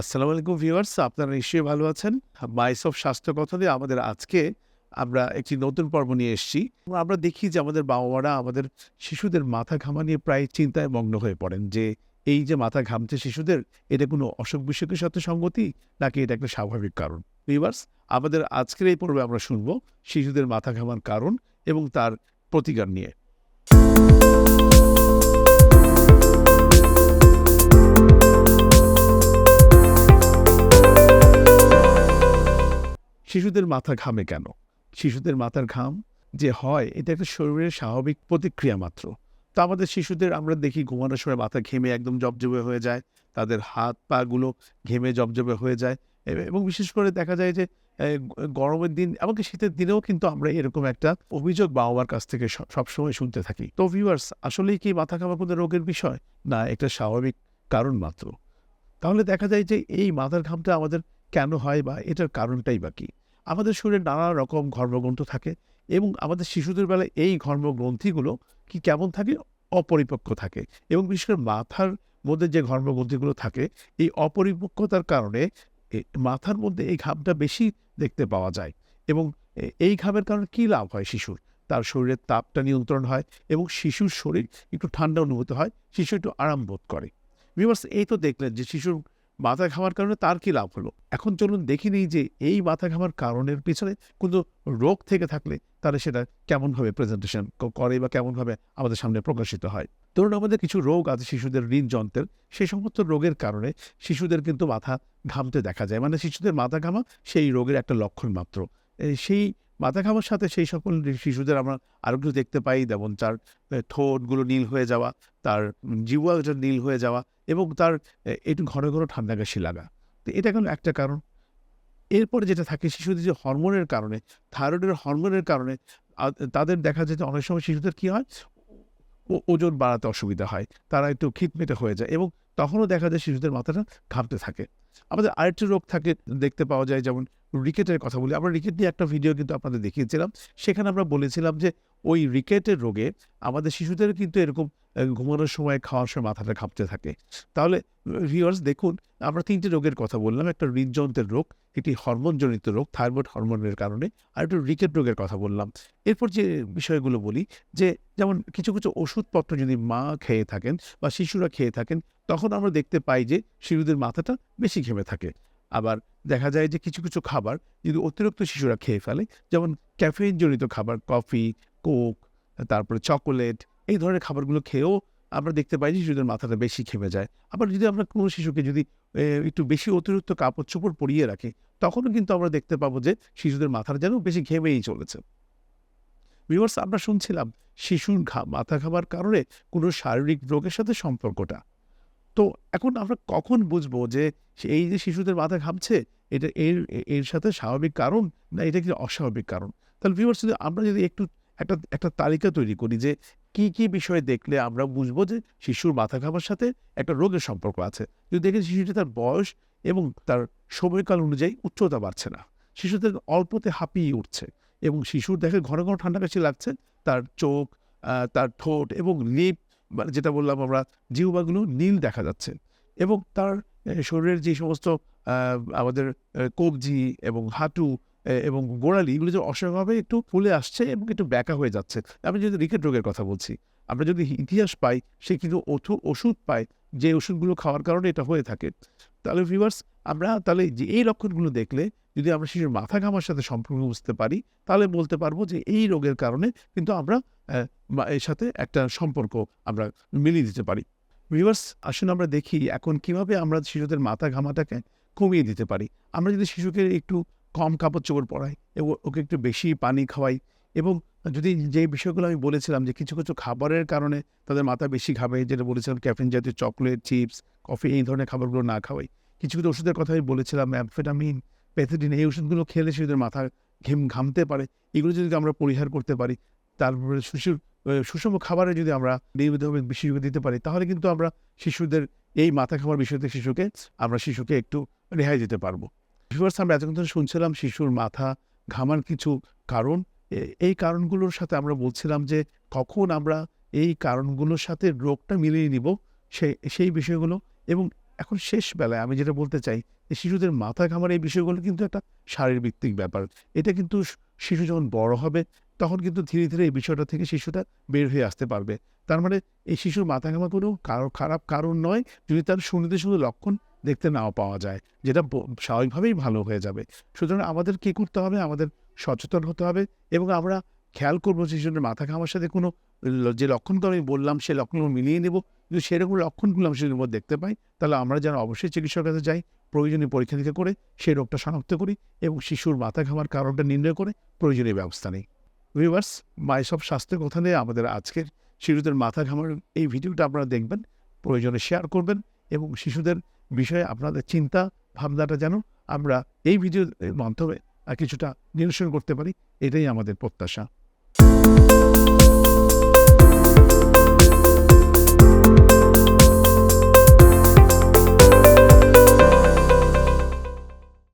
আসসালামু আলাইকুম ভিউয়ার্স, আপনারা নিশ্চয়ই ভালো আছেন। মাইসব স্বাস্থ্য কথা দিয়ে আমাদের আজকে আমরা একটি নতুন পর্ব নিয়ে এসেছি। আমরা দেখি যে আমাদের বাবা মারা আমাদের শিশুদের মাথা ঘামা নিয়ে প্রায় চিন্তায় মগ্ন হয়ে পড়েন যে এই যে মাথা ঘামছে শিশুদের, এটা কোনো অসুখ বিসুখের সাথে সঙ্গতি নাকি এটা একটা স্বাভাবিক কারণ? ভিউয়ার্স, আমাদের আজকের এই পর্বে আমরা শুনব শিশুদের মাথা ঘামার কারণ এবং তার প্রতিকার নিয়ে। শিশুদের মাথা ঘামে কেন? শিশুদের মাথার ঘাম যে হয়, এটা একটা শরীরের স্বাভাবিক প্রতিক্রিয়া মাত্র। তো আমাদের শিশুদের আমরা দেখি ঘুমানোর সময় মাথা ঘেমে একদম জবজবে হয়ে যায়, তাদের হাত পাগুলো ঘেমে জবজবে হয়ে যায় এবং বিশেষ করে দেখা যায় যে গরমের দিন এমনকি শীতের দিনেও কিন্তু আমরা এরকম একটা অভিযোগ বাবা কাছ থেকে সবসময় শুনতে থাকি। তো ভিউয়ার্স আসলেই কি মাথা ঘামা কোনো রোগের বিষয়? না একটা স্বাভাবিক কারণ মাত্র। তাহলে দেখা যায় যে এই মাথার ঘামটা আমাদের কেন হয় বা এটার কারণটাই বা কি? আমাদের শরীরে নানা রকম ঘর্মগ্রন্থ থাকে এবং আমাদের শিশুদের বেলায় এই ঘর্মগ্রন্থিগুলো কি কেমন থাকে? অপরিপক্ক থাকে এবং বিশেষ করে মাথার মধ্যে যে ঘর্মগ্রন্থিগুলো থাকে, এই অপরিপক্কতার কারণে মাথার মধ্যে এই ঘামটা বেশি দেখতে পাওয়া যায় এবং এই ঘামের কারণে কী লাভ হয় শিশুর? তার শরীরের তাপটা নিয়ন্ত্রণ হয় এবং শিশুর শরীর একটু ঠান্ডা অনুভূত হয়, শিশু একটু আরাম বোধ করে। ভিউয়ার্স এই তো দেখলেন যে শিশুর মাথা ঘামার কারণে তার কি লাভ হলো? এখন চলুন দেখি নিই যে এই মাথা ঘামার কারণের পিছনে কোনো রোগ থেকে থাকলে তাহলে সেটা কেমনভাবে প্রেজেন্টেশন করে বা কেমনভাবে আমাদের সামনে প্রকাশিত হয়। ধরুন আমাদের কিছু রোগ আছে শিশুদের হৃদযন্ত্রের সেই সমস্ত রোগের কারণে শিশুদের কিন্তু মাথা ঘামতে দেখা যায়। মানে শিশুদের মাথা ঘামা সেই রোগের একটা লক্ষণ মাত্র। সেই মাথা ঘামার সাথে সেই সকল শিশুদের আমরা আরও কিছু দেখতে পাই, যেমন তার ঠোঁটগুলো নীল হয়ে যাওয়া, তার জিওয়াটা নীল হয়ে যাওয়া এবং তার একটু ঘন ঘন ঠান্ডা কাশি লাগা। তো এটা গেল একটা কারণ? এরপরে যেটা থাকে, শিশুদের যে হরমোনের কারণে, থাইরয়েডের হরমোনের কারণে তাদের দেখা যায় যে অনেক সময় শিশুদের কী হয়? ওজন বাড়াতে অসুবিধা হয়, তারা একটু খিটমিটে হয়ে যায় এবং তখনও দেখা যায় শিশুদের মাথাটা ঘামতে থাকে। আমাদের আরেকটি রোগ থাকে, দেখতে পাওয়া যায় যেমন রিকেটের কথা বলি। আমরা রিকেট নিয়ে একটা ভিডিও কিন্তু আপনাদের দেখিয়েছিলাম। সেখানে আমরা বলেছিলাম যে, ওই রিকেটের রোগে আমাদের শিশুদের কিন্তু এরকম ঘুমানোর সময় খাওয়ার সময় মাথাটা ঘামতে থাকে। তাহলে ভিউয়ার্স দেখুন, আমরা তিনটি রোগের কথা বললাম। একটা হৃদযন্ত্রের রোগ, একটি হরমোনজনিত রোগ, থাইরয়েড হরমোনের কারণে, আর একটা রিকেট রোগের কথা বললাম। এরপর যে বিষয়গুলো বলি, যে যেমন কিছু কিছু ওষুধপত্র যদি মা খেয়ে থাকেন বা শিশুরা খেয়ে থাকেন, তখন আমরা দেখতে পাই যে, শিশুদের মাথাটা বেশি ঘেমে থাকে। আবার দেখা যায় যে কিছু কিছু খাবার যদি অতিরিক্ত শিশুরা খেয়ে ফেলে, যেমন ক্যাফেইনজনিত খাবার, কফি, কোক, তারপরে চকোলেট, এই ধরনের খাবারগুলো খেয়েও আমরা দেখতে পাই যে শিশুদের মাথাটা বেশি ঘেমে যায়। আবার যদি আমরা কোনো শিশুকে যদি একটু বেশি অতিরিক্ত কাপড় চোপড় পরিয়ে রাখি, তখনও কিন্তু আমরা দেখতে পাবো যে শিশুদের মাথাটা যেন বেশি ঘেমেই চলেছে। ভিউয়ার্স আমরা শুনছিলাম শিশুর মাথা খাবার কারণে কোনো শারীরিক রোগের সাথে সম্পর্কটা। তো এখন আমরা কখন বুঝব যে এই যে শিশুদের মাথা ঘামছে, এটা এর এর সাথে স্বাভাবিক কারণ না এটা কি অস্বাভাবিক কারণ? তাহলে ভিউয়ার্স যদি আমরা যদি একটু একটা একটা তালিকা তৈরি করি যে কি কি বিষয় দেখলে আমরা বুঝব যে শিশুর মাথা ঘামার সাথে একটা রোগের সম্পর্ক আছে। যদি দেখি শিশুটি তার বয়স এবং তার সময়কাল অনুযায়ী উচ্চতা বাড়ছে না, শিশুদের অল্পতে হাঁপিয়ে উঠছে এবং শিশুর দেখে ঘন ঘন ঠান্ডা কাশি লাগছে, তার চোখ তার ঠোঁট এবং লিপ মানে যেটা বললাম আমরা, জিহ্বাগুলো নীল দেখা যাচ্ছে এবং তার শরীরের যে সমস্ত আমাদের কবজি এবং হাঁটু এবং গোড়ালি, এগুলো যে অসংভাবে একটু ফুলে আসছে এবং একটু ব্যাকা হয়ে যাচ্ছে। আমি যদি রিকেট রোগের কথা বলছি, আমরা যদি ইতিহাস পাই, সে কিন্তু ওষুধ পায়, যে ওষুধগুলো খাওয়ার কারণে এটা হয়ে থাকে। তাহলে ভিউয়ার্স আমরা তাহলে যে এই লক্ষণগুলো দেখলে, যদি আমরা শিশুর মাথা ঘামার সাথে সম্পর্ক বুঝতে পারি, তাহলে বলতে পারব যে এই রোগের কারণে কিন্তু আমরা মা- এর সাথে একটা সম্পর্ক আমরা মিলিয়ে দিতে পারি। ভিউয়ার্স আসুন আমরা দেখি এখন কীভাবে আমরা শিশুদের মাথা ঘামাটাকে কমিয়ে দিতে পারি। আমরা যদি শিশুকে একটু কম কাপড় চোপড় পরাই এবং ওকে একটু বেশি পানি খাওয়াই এবং যদি যে বিষয়গুলো আমি বলেছিলাম যে কিছু কিছু খাবারের কারণে তাদের মাথা বেশি ঘামে, যেটা বলেছিলাম ক্যাফিন জাতীয় চকলেট চিপস কফি এই ধরনের খাবারগুলো না খাওয়াই। কিছু কিছু ওষুধের কথা আমি বলেছিলাম অ্যামফেটামিন প্যাথেডিন এই ওষুধগুলো খেলে শিশুদের মাথা ঘেম, ঘামতে পারে। এগুলো যদি আমরা পরিহার করতে পারি তারপরে শিশুর সুষম খাবারে যদি আমরা নিয়মিতভাবে শিশুকে দিতে পারি, তাহলে কিন্তু আমরা শিশুদের এই মাথা খাবার বিষয়তে শিশুকে, আমরা শিশুকে একটু রেহাই দিতে পারব। ভিউয়ার্স আমরা এতক্ষণ ধরে শুনছিলাম শিশুর মাথা ঘামার কিছু কারণ। এই কারণগুলোর সাথে আমরা বলছিলাম যে কখন আমরা এই কারণগুলোর সাথে রোগটা মিলিয়ে নিব সেই সেই বিষয়গুলো। এবং এখন শেষ বেলায় আমি যেটা বলতে চাই শিশুদের মাথা ঘামার এই বিষয়গুলো কিন্তু একটা শারীরভিত্তিক ব্যাপার। এটা কিন্তু শিশু যখন বড় হবে, তখন কিন্তু ধীরে ধীরে এই বিষয়টা থেকে শিশুটা বের হয়ে আসতে পারবে। তার মানে এই শিশুর মাথা ঘামা কোনো কারও, খারাপ কারণ নয়, যদি তার শুনতে শুধু লক্ষণ দেখতে নাও পাওয়া যায়, যেটা স্বাভাবিকভাবেই ভালো হয়ে যাবে। সুতরাং আমাদের কী করতে হবে? আমাদের সচেতন হতে হবে এবং আমরা খেয়াল করব শিশুদের মাথা ঘামার সাথে কোনো যে লক্ষণগুলো আমি বললাম সেই লক্ষণগুলো মিলিয়ে নেব। যদি সেরকম লক্ষণগুলো আমি মধ্যে দেখতে পাই, তাহলে আমরা যেন অবশ্যই চিকিৎসকের কাছে যাই, প্রয়োজনীয় পরীক্ষা নিরীক্ষা করে, সেই রোগটা শনাক্ত করি এবং শিশুর মাথা ঘামার কারণটা নির্ণয় করে প্রয়োজনীয় ব্যবস্থা নিই। ভিউয়ার্স মাইসব স্বাস্থ্যের কথা নিয়ে আমাদের আজকের শিশুদের মাথা ঘামার এই ভিডিওটা আপনারা দেখবেন, প্রয়োজনে শেয়ার করবেন এবং শিশুদের বিষয়ে আপনাদের চিন্তা, ভাবনাটা যেন আমরা এই ভিডিওর মাধ্যমে কিছুটা নিরসন করতে পারি, এটাই আমাদের প্রত্যাশা।